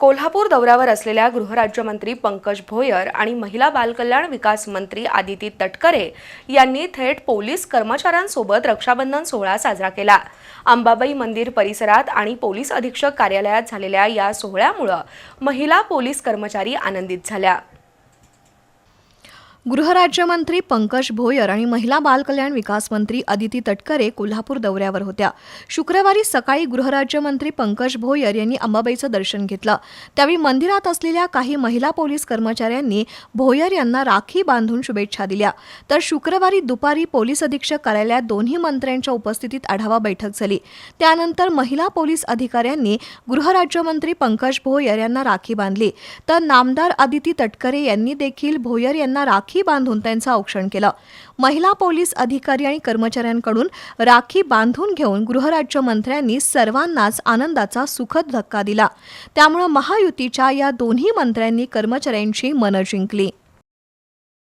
कोल्हापूर दौऱ्यावर असलेल्या गृहराज्यमंत्री पंकज भोयर आणि महिला बालकल्याण विकास मंत्री आदिती तटकरे यांनी थेट पोलीस कर्मचाऱ्यांसोबत रक्षाबंधन सोहळा साजरा केला. अंबाबाई मंदिर परिसरात आणि पोलीस अधीक्षक कार्यालयात झालेल्या या सोहळ्यामुळं महिला पोलीस कर्मचारी आनंदित झाल्या. गृहराज्यमंत्री पंकज भोयर आणि महिला बालकल्याण विकास मंत्री अदिती तटकरे कोल्हापूर दौऱ्यावर होत्या. शुक्रवारी सकाळी गृहराज्यमंत्री पंकज भोयर यांनी अंबाबाईचं दर्शन घेतलं. त्यावेळी मंदिरात असलेल्या काही महिला पोलीस कर्मचाऱ्यांनी भोयर यांना राखी बांधून शुभेच्छा दिल्या. तर शुक्रवारी दुपारी पोलीस अधीक्षक कार्यालयात दोन्ही मंत्र्यांच्या उपस्थितीत आढावा बैठक झाली. त्यानंतर महिला पोलीस अधिकाऱ्यांनी गृहराज्यमंत्री पंकज भोयर यांना राखी बांधली. तर नामदार अदिती तटकरे यांनी देखील भोयर यांना राखी राखी बांधून त्यांचं औक्षण केलं. महिला पोलीस अधिकारी आणि कर्मचाऱ्यांकडून राखी बांधून घेऊन गृहराज्यमंत्र्यांनी सर्वांनाच आनंदाचा सुखद धक्का दिला. त्यामुळं महायुतीच्या या दोन्ही मंत्र्यांनी कर्मचाऱ्यांची मनं जिंकली.